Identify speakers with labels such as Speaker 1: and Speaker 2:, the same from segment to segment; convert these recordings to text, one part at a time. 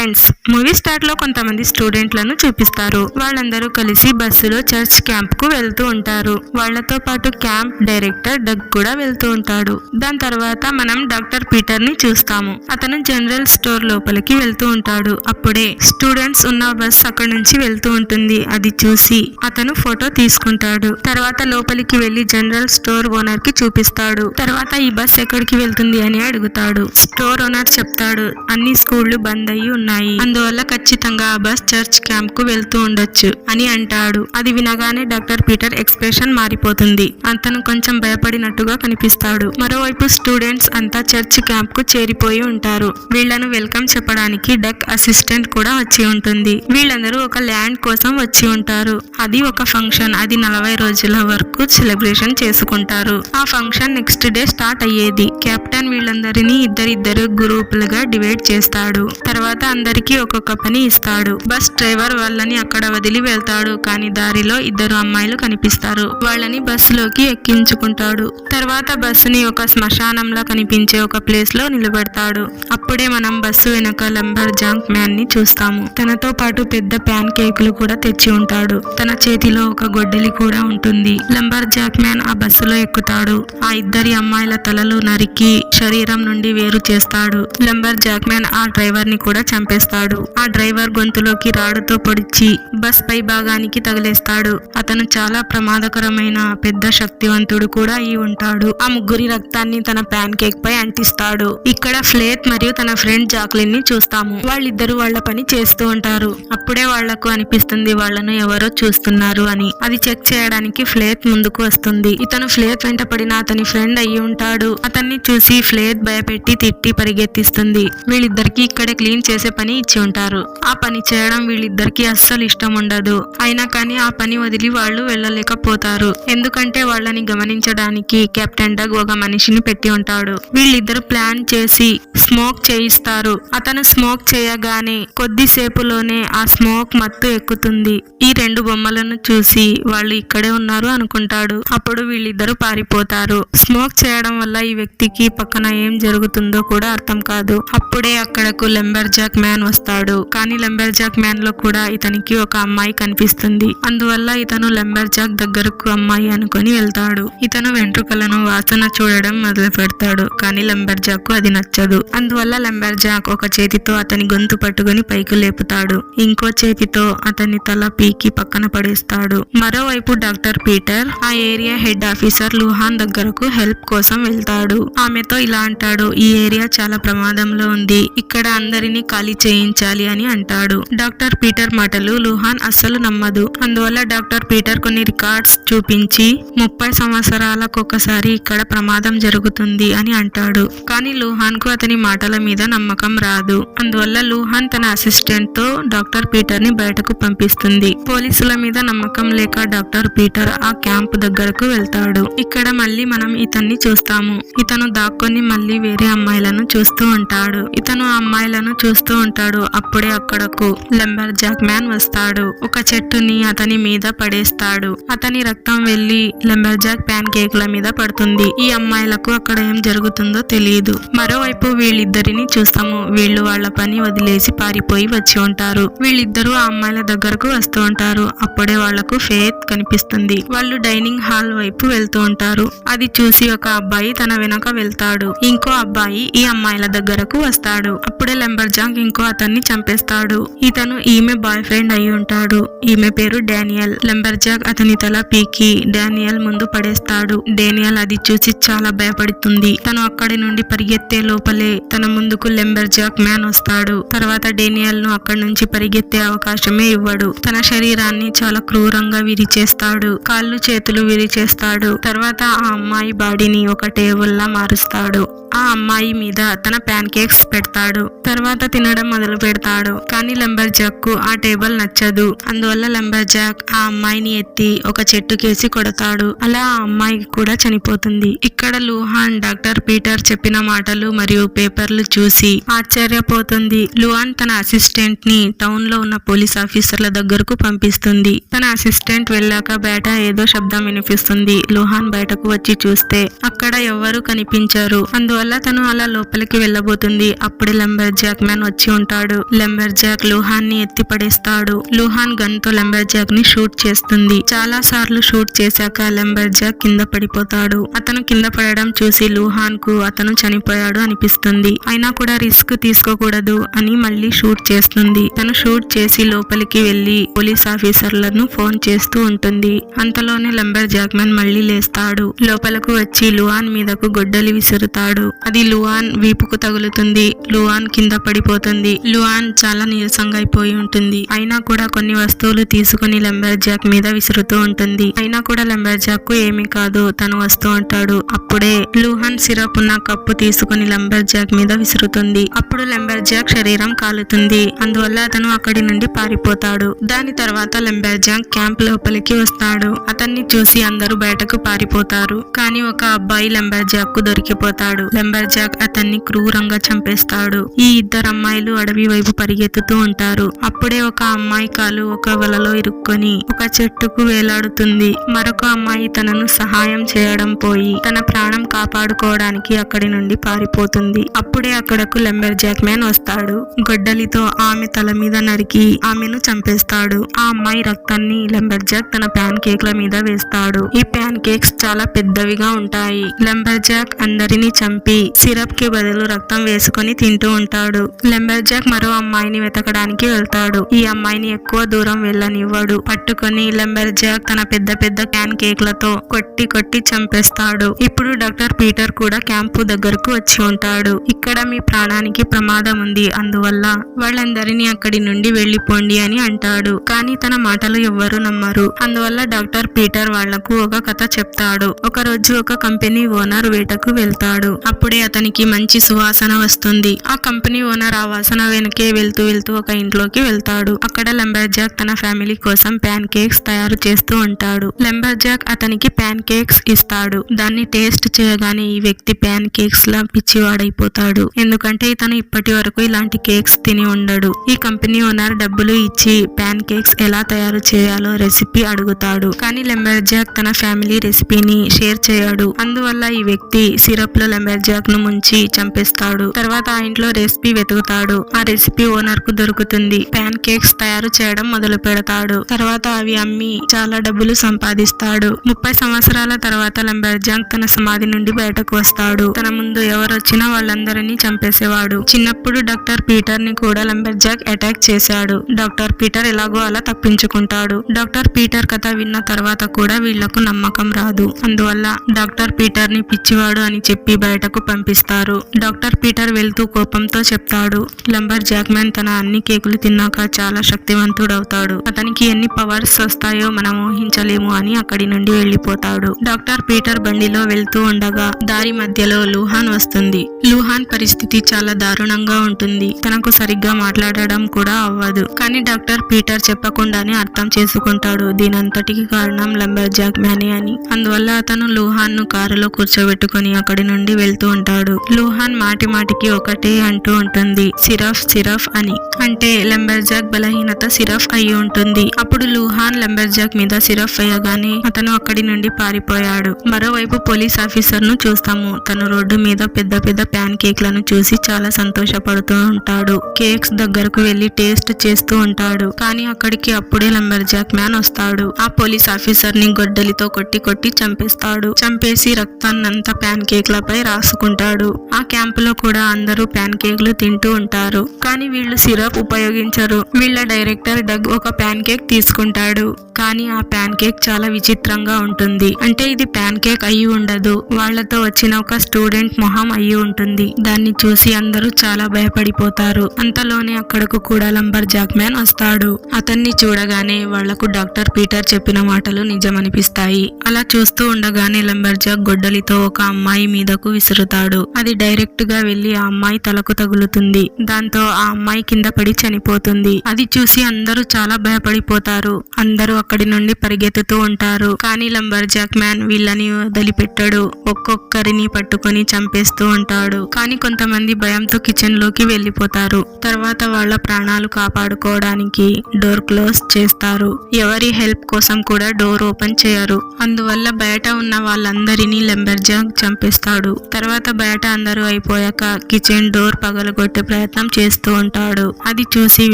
Speaker 1: Friends movie స్టార్ట్లో కొంతమంది స్టూడెంట్లను చూపిస్తారు. వాళ్ళందరూ కలిసి బస్సులో చర్చ్ క్యాంప్కు వెళ్తూ ఉంటారు. వాళ్ళతో పాటు క్యాంప్ డైరెక్టర్ డగ్ కూడా వెళ్తూ ఉంటాడు. దాని తర్వాత మనం డాక్టర్ పీటర్ని చూస్తాము. అతను జనరల్ స్టోర్ లోపలికి వెళ్తూ ఉంటాడు. అప్పుడే స్టూడెంట్స్ ఉన్న బస్ అక్కడ నుంచి వెళ్తూ ఉంటుంది. అది చూసి అతను ఫోటో తీసుకుంటాడు. తర్వాత లోపలికి వెళ్ళి జనరల్ స్టోర్ ఓనర్కి చూపిస్తాడు. తర్వాత ఈ బస్ ఎక్కడికి వెళ్తుంది అని అడుగుతాడు. స్టోర్ ఓనర్ చెప్తాడు అన్ని స్కూళ్ళు బంద్ అయ్యి ఉన్నాయి. అందువల్ల ఖచ్చితంగా ఆ బస్ చర్చ్ క్యాంప్కు వెళ్తూ ఉండొచ్చు అని అంటాడు. అది వినగానే డాక్టర్ పీటర్ ఎక్స్ప్రెషన్ మారిపోతుంది. అతను కొంచెం భయపడినట్టుగా కనిపిస్తాడు. మరోవైపు స్టూడెంట్స్ అంతా చర్చ్ క్యాంప్కు చేరిపోయి ఉంటారు. వీళ్ళను వెల్కమ్ చెప్పడానికి డక్ అసిస్టెంట్ కూడా వచ్చి ఉంటుంది. వీళ్ళందరూ ఒక ల్యాండ్ కోసం వచ్చి ఉంటారు. అది ఒక ఫంక్షన్. అది నలభై రోజుల వరకు సెలబ్రేషన్ చేసుకుంటారు. ఆ ఫంక్షన్ నెక్స్ట్ డే స్టార్ట్ అయ్యేది. కెప్టెన్ వీళ్ళందరినీ ఇద్దరిద్దరు గ్రూపులుగా డివైడ్ చేస్తాడు. తర్వాత అందరికీ ఒక్కొక్క పని ఇస్తాడు. బస్ డ్రైవర్ వాళ్ళని అక్కడ వదిలి వెళ్తాడు. కానీ దారిలో ఇద్దరు అమ్మాయిలు కనిపిస్తారు. వాళ్ళని బస్సులోకి ఎక్కించుకుంటాడు. తర్వాత బస్సుని ఒక శ్మశానంలా కనిపించే ఒక ప్లేస్లో నిలబెడతాడు. అప్పుడే మనం బస్సు వెనక లంబర్ జాంక్ మ్యాన్ని చూస్తాము. తనతో పాటు పెద్ద ప్యాన్ కేకులు కూడా తెచ్చి ఉంటాడు. తన చేతిలో ఒక గొడ్డలి కూడా ఉంటుంది. లంబర్ జాక్ మ్యాన్ ఆ బస్సులో ఎక్కుతాడు. ఆ ఇద్దరి అమ్మాయిల తలలు నరికి శరీరం నుండి వేరు చేస్తాడు. లంబర్ జాక్ మ్యాన్ ఆ డ్రైవర్ని కూడా చంపేస్తాడు. ఆ డ్రైవర్ గొంతులోకి రాడుతో పొడిచి బస్ పై భాగానికి తగిలేస్తాడు. అతను చాలా ప్రమాదకరమైన పెద్ద శక్తివంతుడు కూడా అయి ఉంటాడు. ఆ ముగ్గురి రక్తాన్ని తన ప్యాన్ కేక్ పై అంటిస్తాడు. ఇక్కడ ఫ్లేత్ మరియు తన ఫ్రెండ్ జాక్లిన్ని చూస్తాము. వాళ్ళిద్దరు వాళ్ళ పని చేస్తూ ఉంటారు. అప్పుడే వాళ్ళకు అనిపిస్తుంది వాళ్ళను ఎవరో చూస్తున్నారు అని. అది చెక్ చేయడానికి ఫ్లేత్ ముందుకు వస్తుంది. ఇతను ఫ్లేత్ వెంట పడిన అతని ఫ్రెండ్ అయి ఉంటాడు. అతన్ని చూసి ఫ్లేత్ భయపెట్టి తిట్టి పరిగెత్తిస్తుంది. వీళ్ళిద్దరికి ఇక్కడే క్లీన్ చేసే పని ఇచ్చి ఉంటారు. ఆ పని చేయడం వీళ్ళిద్దరికి అస్సలు ఇష్టం ఉండదు. అయినా కానీ ఆ పని వదిలి వాళ్ళు వెళ్ళలేకపోతారు. ఎందుకంటే వాళ్ళని గమనించడానికి కెప్టెన్ డగ్ ఒక మనిషిని పెట్టి ఉంటాడు. వీళ్ళిద్దరు ప్లాన్ చేసి స్మోక్ చేయిస్తారు. అతను స్మోక్ చేయగానే కొద్దిసేపులోనే ఆ స్మోక్ మత్తు ఎక్కుతుంది. ఈ రెండు బొమ్మలను చూసి వాళ్ళు ఇక్కడే ఉన్నారు అనుకుంటాడు. అప్పుడు వీళ్ళిద్దరు పారిపోతారు. స్మోక్ చేయడం వల్ల ఈ వ్యక్తికి పక్కన ఏం జరుగుతుందో కూడా అర్థం కాదు. అప్పుడే అక్కడకు లెంబర్ జాక్ మ్యాన్ వస్తాడు. కానీ లెంబర్ జాక్ మ్యాన్లో కూడా ఇతనికి ఒక అమ్మాయి కనిపిస్తుంది. అందువల్ల ఇతను లెంబర్ జాక్ దగ్గరకు అమ్మాయి అనుకుని వెళ్తాడు. ఇతను వెంట్రుకలను వాసన చూడడం మొదలు పెడతాడు కానీ లెంబర్ జాక్కు అది నచ్చదు. అందువల్ల లెంబర్ జాక్ ఒక చేతితో అతని గొంతు పట్టుకుని పైకి లేపుతాడు. ఇంకో చేతితో అతని తల పీకి పక్కన పడేస్తాడు. మరోవైపు డాక్టర్ పీటర్ ఆ ఏరియా హెడ్ ఆఫీసర్ లుహాన్ దగ్గరకు హెల్ప్ కోసం వెళ్తాడు. ఆమెతో ఇలా అంటాడు ఈ ఏరియా చాలా ప్రమాదంలో ఉంది. ఇక్కడ అందరినీ ఖాళీ చేయించాలి అని అంటాడు. డాక్టర్ పీటర్ మాటలు లుహాన్ అస్సలు నమ్మదు. అందువల్ల డాక్టర్ పీటర్ కొన్ని రికార్డ్స్ చూపించి ముప్పై సంవత్సరాలకు ఒకసారి ఇక్కడ ప్రమాదం జరుగుతుంది అని అంటాడు. కానీ లూహాన్కు అతని మాటల మీద నమ్మకం రాదు. అందువల్ల లూహాన్ తన అసిస్టెంట్తో డాక్టర్ పీటర్ని బయటకు పంపిస్తుంది. పోలీసుల మీద నమ్మకం లేక డాక్టర్ పీటర్ ఆ క్యాంప్ దగ్గరకు వెళ్తాడు. ఇక్కడ మళ్ళీ మనం ఇతన్ని చూస్తాము. ఇతను దాక్కొని మళ్ళీ వేరే అమ్మాయిలను చూస్తూ ఉంటాడు. ఇతను ఆ అమ్మాయిలను చూస్తూ ఉంటాడు అప్పుడే అక్కడకు లెంబర్ జాక్ మ్యాన్ వస్తాడు. ఒక చెట్టుని అతని మీద పడేస్తాడు. అతని రక్తం వెళ్ళి లెంబర్ జాక్ ప్యాన్ కేక్ల మీద పడుతుంది. ఈ అమ్మాయిలకు అక్కడ ఏం జరుగుతుందో తెలియదు మరోవైపు వీళ్ళిద్దరిని చూస్తాము. వీళ్ళు వాళ్ళ పని వదిలేసి పారిపోయి వచ్చి ఉంటారు. వీళ్ళిద్దరూ ఆ అమ్మాయిల దగ్గరకు వస్తూ ఉంటారు. అప్పుడే వాళ్ళకు ఫేత్ కనిపిస్తుంది. వాళ్ళు డైనింగ్ హాల్ వైపు వెళ్తూ ఉంటారు. అది చూసి ఒక అబ్బాయి తన వెనక వెళ్తాడు. ఇంకో అబ్బాయి ఈ అమ్మాయిల దగ్గరకు వస్తాడు. అప్పుడే లెంబర్ జాంగ్ ఇంకో అతన్ని చంపేస్తాడు. ఇతను ఈమె బాయ్ ఫ్రెండ్ అయి ఉంటాడు. ఈమె పేరు డానియల్. లెంబర్ జాగ్ అతని తల పీకి డానియల్ ముందు పడేస్తాడు. డేనియల్ అది చూసి చాలా భయపడుతుంది. తను అక్కడి నుండి పరిగెత్తే లోపలే తన ముందుకు లెంబర్ జాక్ మ్యాన్ వస్తాడు. తర్వాత డేనియల్ను అక్కడి నుంచి పరిగెత్తే అవకాశమే ఇవ్వడు. తన శరీరాన్ని చాలా క్రూరంగా విరిచేస్తాడు. కాళ్ళు చేతులు విరిచేస్తాడు. తర్వాత ఆ అమ్మాయి బాడీని ఒక టేబుల్ లా మారుస్తాడు. ఆ అమ్మాయి మీద తన ప్యాన్ కేక్స్ పెడతాడు. తర్వాత తినడం మొదలు పెడతాడు. కానీ లెంబర్ జాక్కు ఆ టేబుల్ నచ్చదు. అందువల్ల లెంబర్ జాక్ ఆ అమ్మాయిని ఎత్తి ఒక చెట్టుకేసి కొడతాడు. అలా ఆ అమ్మాయి కూడా చనిపోతుంది. ఇక్కడ లూహాన్ డాక్టర్ పీటర్ చెప్పిన మాటలు మరియు పేపర్లు చూసి ఆశ్చర్యపోతుంది. లూహాన్ తన అసిస్టెంట్ని టౌన్లో ఉన్న పోలీస్ ఆఫీసర్ల దగ్గరకు పంపిస్తుంది. తన అసిస్టెంట్ వెళ్ళాక బయట ఏదో శబ్దం వినిపిస్తుంది. లూహాన్ బయటకు వచ్చి చూస్తే అక్కడ ఎవ్వరూ కనిపించారు. అందువల్ల తను అలా లోపలికి వెళ్ళబోతుంది. అప్పుడే లంబర్ జాక్ మ్యాన్ వచ్చి ఉంటాడు. లెంబర్ జాక్ లూహాన్ని ఎత్తి పడేస్తాడు లూహాన్ గన్తో లెంబర్ జాక్ని షూట్ చేస్తుంది. చాలా సార్లు షూట్ చేశాక లెంబర్ జాక్ కింద పడిపోతాడు. అతను కింద పడడం చూసి లూహాన్కు అతను చనిపోయాడు అనిపిస్తుంది. అయినా కూడా రిస్క్ తీసుకోకూడదు అని మళ్ళీ షూట్ చేస్తుంది. తను షూట్ చేసి లోపలికి వెళ్ళి పోలీస్ ఆఫీసర్లను ఫోన్ చేస్తూ ఉంటుంది. అంతలోనే లంబర్ జాక్మెన్ మళ్ళీ లేస్తాడు. లోపలకు వచ్చి లుహాన్ మీదకు గొడ్డలి విసురుతాడు. అది లుహాన్ వీపుకు తగులుతుంది. లుహాన్ కింద పడిపోతుంది లువాన్ చాలా నీరసంగా అయిపోయి ఉంటుంది. అయినా కూడా కొన్ని వస్తువులు తీసుకుని లంబర్ జాక్ మీద విసురుతూ ఉంటుంది. అయినా కూడా లెంబర్ జాక్కు ఏమీ కాదు. తను వస్తూ ఉంటాడు. అప్పుడే లూహాన్ సిరప్ ఉన్న కప్పు తీసుకుని లంబర్ జాక్ మీద విసురుతుంది. అప్పుడు లెంబర్ జాక్ శరీరం కాలుతుంది. అందువల్ల అతను అక్కడి నుండి పారిపోతాడు. దాని తర్వాత లెంబర్ జాక్ క్యాంప్ లోపలికి వస్తాడు. అతన్ని చూసి అందరూ బయటకు పారిపోతారు. కానీ ఒక అబ్బాయి లంబర్ జాక్కు దొరికిపోతాడు. లెంబర్ జాక్ అతన్ని క్రూరంగా చంపేస్తాడు. ఈ ఇద్దరు అమ్మాయిలు అడవి వైపు పరిగెత్తుతూ ఉంటారు. అప్పుడే ఒక అమ్మాయి కాలు ఒక వలలో ఇరుక్కొని ఒక చెట్టుకు వేలాడుతుంది. మరొక అమ్మాయి తనను సహాయం చేయడం పోయి తన ప్రాణం కాపాడుకోవడానికి అక్కడి నుండి పారిపోతుంది. అప్పుడే అక్కడకు లెంబర్ జాక్ మ్యాన్ వస్తాడు. గొడ్డలితో ఆమె తల మీద నరికి ఆమెను చంపేస్తాడు. ఆ అమ్మాయి రక్తాన్ని లెంబర్ జాక్ తన ప్యాన్ కేక్ల మీద వేస్తాడు. ఈ ప్యాన్ కేక్స్ చాలా పెద్దవిగా ఉంటాయి. లెంబర్ జాక్ అందరినీ చంపి సిరప్కి బదులు రక్తం వేసుకొని తింటూ ఉంటాడు. లెంబర్ జాక్ మరో అమ్మాయిని వెతకడానికి వెళ్తాడు. ఈ అమ్మాయిని ఎక్కువ దూరం వెళ్ళనివ్వడు. పట్టుకొని లెంబర్ జాక్ తన పెద్ద పెద్ద క్యాన్ కేక్లతో కొట్టి కొట్టి చంపేస్తాడు. ఇప్పుడు డాక్టర్ పీటర్ కూడా క్యాంపు దగ్గరకు వచ్చి ఉంటాడు. ఇక్కడ మీ ప్రాణానికి ప్రమాదం ఉంది. అందువల్ల వాళ్ళందరినీ అక్కడి నుండి వెళ్ళిపోండి అని అంటాడు. కానీ తన మాటలు ఎవ్వరు నమ్మరు. అందువల్ల డాక్టర్ పీటర్ వాళ్ళకు ఒక కథ చెప్తాడు. ఒక రోజు ఒక కంపెనీ ఓనర్ వేటకు వెళ్తాడు. అప్పుడే అతనికి మంచి సువాసన వస్తుంది. ఆ కంపెనీ ఓనర్ ఆ వాసన వెనకే వెళ్తూ వెళ్తూ ఒక ఇంట్లోకి వెళ్తాడు. అక్కడ లెంబర్ జాక్ తన ఫ్యామిలీ కోసం ప్యాన్ కేక్స్ తయారు చేస్తూ ఉంటాడు. లెంబర్ జాక్ అతనికి ప్యాన్ కేక్స్ ఇస్తాడు. దాన్ని టేస్ట్ చేయగానే ఈ వ్యక్తి ప్యాన్ కేక్స్ లా పిచ్చివాడైపోతాడు. ఎందుకంటే ఇతను ఇప్పటి వరకు ఇలాంటి కేక్స్ తిని ఉండడు. ఈ కంపెనీ ఓనర్ డబ్బులు ఇచ్చి ప్యాన్ కేక్స్ ఎలా తయారు చేయాలో రెసిపీ అడుగుతాడు. కానీ లెంబర్ జాక్ తన ఫ్యామిలీ రెసిపీని షేర్ చేయడు. అందువల్ల ఈ వ్యక్తి సిరప్లో లెంబర్ జాక్ను ముంచి చంపేస్తాడు. తర్వాత ఆ ఇంట్లో రెసిపీ వెతుకుతాడు. ఆ రెసిపీ ఓనర్కు దొరుకుతుంది. ప్యాన్ కేక్స్ తయారు చేయడం మొదలు పెడతాడు. తర్వాత అవి అమ్మి చాలా డబ్బులు సంపాదిస్తాడు. ముప్పై సంవత్సరాల తర్వాత లెంబర్ తన సమాధి నుండి బయటకు వస్తాడు. తన ముందు ఎవరు వచ్చినా వాళ్ళందరినీ చంపేసేవాడు. చిన్నప్పుడు డాక్టర్ పీటర్ని కూడా లంబర్ జాక్ అటాక్ చేశాడు. డాక్టర్ పీటర్ ఎలాగో అలా తప్పించుకుంటాడు. డాక్టర్ పీటర్ కథ విన్న తర్వాత కూడా వీళ్ళకు నమ్మకం రాదు. అందువల్ల డాక్టర్ పీటర్ని పిచ్చివాడు అని చెప్పి బయటకు పంపిస్తారు. డాక్టర్ పీటర్ వెళ్తూ కోపంతో చెప్తాడు లంబర్ జాక్ మ్యాన్ తన అన్ని కేకులు తిన్నాక చాలా శక్తివంతుడవుతాడు. అతనికి ఎన్ని పవర్స్ వస్తాయో మనం ఊహించలేము అని అక్కడి నుండి వెళ్ళిపోతాడు డాక్టర్ పీటర్ బండిలో వెళ్తూ ఉండగా దారి మధ్యలో లూహాన్ వస్తుంది. లూహాన్ పరిస్థితి చాలా దారుణంగా ఉంటుంది. తనకు సరిగ్గా మాట్లాడడం కూడా అవ్వదు. కానీ డాక్టర్ పీటర్ చెప్పకుండానే అర్థం చేసుకుంటాడు. దీనంతటికి కారణం లంబర్ జాక్మ్యానే అని. అందువల్ల అతను లూహాన్ను కారులో కూర్చోబెట్టుకుని అక్కడి నుండి వెళ్తూ ఉంటాడు. లూహాన్ మాటి మాటికి ఒకటే అంటూ ఉంటుంది. సిరఫ్ సిరఫ్ అని. అంటే లెంబర్జాక్ బలహీనత సిరఫ్ అయి ఉంటుంది. అప్పుడు లూహాన్ లెంబర్జాక్ మీద సిరఫ్ వేయగానే అతను అక్కడి నుండి పారిపోయాడు. మరోవైపు పోలీస్ ఆఫీసర్ను చూస్తాము. తను రోడ్డు మీద పెద్ద పెద్ద ప్యాన్ కేక్లను చూసి చాలా సంతోషపడుతూ ఉంటాడు. కేక్స్ దగ్గరకు వెళ్ళి టేస్ట్ చేస్తూ ఉంటాడు. కానీ అక్కడికి అప్పుడే లెంబర్ జాక్ మ్యాన్ వస్తాడు. ఆ పోలీస్ ఆఫీసర్ని గొడ్డలితో కొట్టి కొట్టి చంపేస్తాడు. చంపేసి రక్తాన్నంతా ప్యాన్ కేక్లపై రాసుకుంటాడు. ఆ క్యాంపులో కూడా అందరూ ప్యాన్ కేక్లు తింటూ ఉంటారు. కానీ వీళ్ళు సిరప్ ఉపయోగించరు. వీళ్ళ డైరెక్టర్ డగ్ ఒక ప్యాన్ కేక్ తీసుకుంటాడు. కానీ ఆ ప్యాన్ కేక్ చాలా విచిత్రంగా ఉంటుంది. అంటే ఇది ప్యాన్ కేక్ అయి ఉండదు. వాళ్ళతో వచ్చిన ఒక స్టూడెంట్ మొహం అయి ఉంటుంది. దాన్ని చూసి అందరూ చాలా భయపడిపోతారు. అంతలోనే అక్కడకు కూడా లంబర్ జాక్ మ్యాన్ వస్తాడు. అతన్ని చూడగానే వాళ్ళకు డాక్టర్ పీటర్ చెప్పిన మాటలు నిజమనిపిస్తాయి. అలా చూస్తూ ఉండగానే లంబర్ జాక్ గొడ్డలితో ఒక అమ్మాయి మీదకు విసురుతాడు. అది డైరెక్ట్గా వెళ్ళి ఆ అమ్మాయి తలకు తగులుతుంది. దాంతో ఆ అమ్మాయి కింద పడి చనిపోతుంది. అది చూసి అందరూ చాలా భయపడిపోతారు. అందరూ అక్కడి నుండి పరిగెత్తుతూ ఉంటారు. కానీ లంబర్ జాక్ మ్యాన్ వీళ్ళని వదిలిపెట్టడు. ఒక్కొక్కరిని పట్టుకొని చంపేస్తూ ఉంటాడు. కానీ కొంతమంది భయంతో కిచెన్లోకి వెళ్ళిపోతారు. తర్వాత వాళ్ళ ప్రాణాలు కాపాడుకోవడానికి డోర్ క్లోజ్ చేస్తారు. ఎవరి హెల్ప్ కోసం కూడా డోర్ ఓపెన్ చేయరు. అందువల్ల బయట ఉన్న వాళ్ళందరినీ లెంబర్ జాక్ చంపేస్తాడు. తర్వాత బయట అందరూ అయిపోయాక కిచెన్ డోర్ పగలగొట్టే ప్రయత్నం చేస్తూ ఉంటాడు. అది చూసి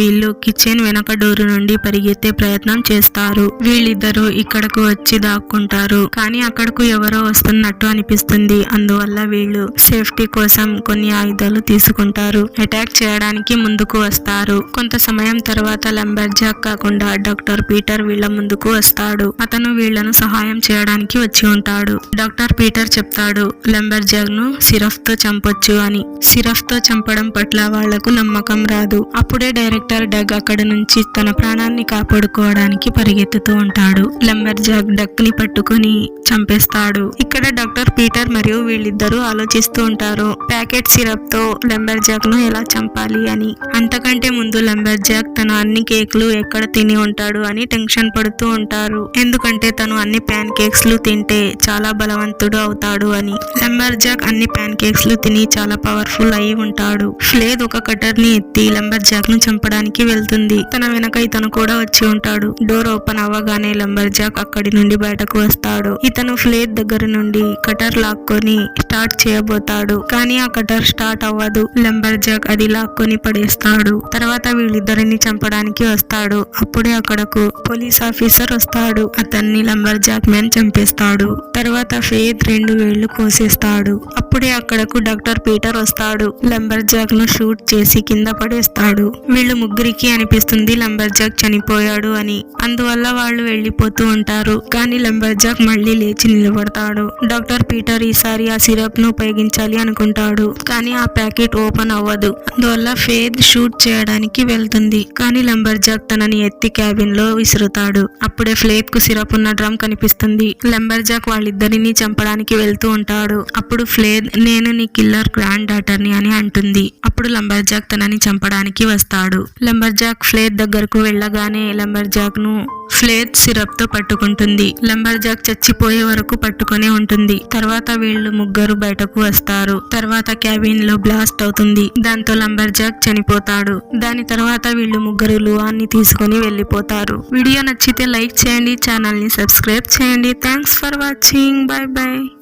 Speaker 1: వీళ్ళు కిచెన్ వెనక డోరు నుండి పరిగెత్తే ప్రయత్నం చేస్తారు. వీళ్ళిద్దరూ ఇక్కడకు వచ్చి దాక్కుంటారు. కానీ అక్కడకు ఎవరో వస్తున్నట్టు అనిపిస్తుంది. అందువల్ల వీళ్ళు సేఫ్టీ కోసం కొన్ని ఆయుధాలు తీసుకుంటారు. అటాక్ చేయడానికి ముందుకు వస్తారు. కొంత సమయం తర్వాత లంబర్జాక్ కాకుండా డాక్టర్ పీటర్ వీళ్ళ ముందుకు వస్తాడు. అతను వీళ్ళను సహాయం చేయడానికి వచ్చి ఉంటాడు. డాక్టర్ పీటర్ చెప్తాడు లంబర్జాక్ను సిరఫ్తో చంపొచ్చు అని. సిరఫ్తో చంపడం పట్ల వాళ్ళకు నమ్మకం రాదు. అప్పుడే డైరెక్టర్ డగ్ అక్కడ నుంచి తన ప్రాణాన్ని కాపాడుకోవడానికి పరిగెత్తుతూ ఉంటాడు. లెంబర్ జాక్ డక్ని పట్టుకొని చంపేస్తాడు. ఇక్కడ డాక్టర్ పీటర్ మరియు వీళ్ళిద్దరూ ఆలోచిస్తూ ఉంటారు. ప్యాకెట్ సిరప్తో లెంబర్ జాక్ను ఎలా చంపాలి అని. అంతకంటే ముందు లెంబర్ జాక్ తన అన్ని కేకులు ఎక్కడ తిని ఉంటాడు అని టెన్షన్ పడుతూ ఉంటారు. ఎందుకంటే తను అన్ని ప్యాన్ కేక్స్లు తింటే చాలా బలవంతుడు అవుతాడు అని. లెంబర్ జాక్ అన్ని ప్యాన్ కేక్స్లు తిని చాలా పవర్ఫుల్ అయి ఉంటాడు. ఫ్లేద్ ఒక కటర్ని ఎత్తి లెంబర్ జాక్ను చంపడానికి వెళ్తుంది. తన వెనక ఇతను కూడా వచ్చి ఉంటాడు. డోర్ ఓపెన్ అవ్వగానే లంబర్ జాక్ అక్కడి నుండి బయటకు వస్తాడు. ఇతను ఫ్లేద్ దగ్గర నుండి కటర్ లాక్కొని స్టార్ట్ చేయబోతాడు. కానీ ఆ కటర్ స్టార్ట్ అవ్వదు. లంబర్ జాక్ అది లాక్కొని పడేస్తాడు. తర్వాత వీళ్ళిద్దరిని చంపడానికి వస్తాడు. అప్పుడే అక్కడకు పోలీస్ ఆఫీసర్ వస్తాడు. అతన్ని లంబర్ జాక్ మ్యాన్ చంపేస్తాడు. తర్వాత ఫేద్ రెండు వేళ్ళు కోసేస్తాడు. అప్పుడే అక్కడకు డాక్టర్ పీటర్ వస్తాడు. లంబర్ జాక్ను షూట్ చేసి కింద పడేస్తాడు. వీళ్ళు ముగ్గురికి అనిపిస్తుంది లంబర్ జాక్ చనిపోయాడు అని. అందువల్ల వాళ్ళు వెళ్ళిపోతూ ఉంటారు. కానీ లంబర్ జాక్ మళ్ళీ లేచి నిలబడతాడు. డాక్టర్ పీటర్ ఈసారి ఆ సిరప్ను ఉపయోగించాలి అనుకుంటాడు. కానీ ఆ ప్యాకెట్ ఓపెన్ అవ్వదు. అందువల్ల ఫేద్ షూట్ చేయడానికి వెళ్తుంది. కానీ లంబర్ జాక్ తనని ఎత్తి క్యాబిన్లో విసురుతాడు. అప్పుడే ఫ్లేత్కు సిరప్ ఉన్న డ్రమ్ కనిపిస్తుంది. లంబర్ జాక్ వాళ్ళిద్దరిని చంపడానికి వెళ్తూ ఉంటాడు. అప్పుడు ఫ్లేద్ నేను నీ కిల్లర్ గ్రాండ్ డాటర్ని అని అంటుంది. అప్పుడు లంబర్ జాక్ తనని చంపడానికి వస్తాడు. లంబర్ జాక్ ఫ్లేద్ దగ్గరకు వెళ్ళగానే లంబర్ జాక్ను ఫ్లేత్ సిరప్తో పట్టుకుంటుంది. లంబర్ జాక్ చచ్చిపోయే వరకు పట్టుకునే ఉంటుంది. తర్వాత వీళ్ళు ముగ్గురు బయటకు వస్తారు. తర్వాత క్యాబిన్లో బ్లాస్ట్ అవుతుంది. దాంతో లంబర్ జాక్ చనిపోతాడు. దాని తర్వాత వీళ్ళు ముగ్గురు లువాన్ని తీసుకొని వెళ్ళిపోతారు. వీడియో నచ్చితే లైక్ చేయండి ఛానల్ని సబ్స్క్రైబ్ చేయండి. Thanks for watching. Bye bye.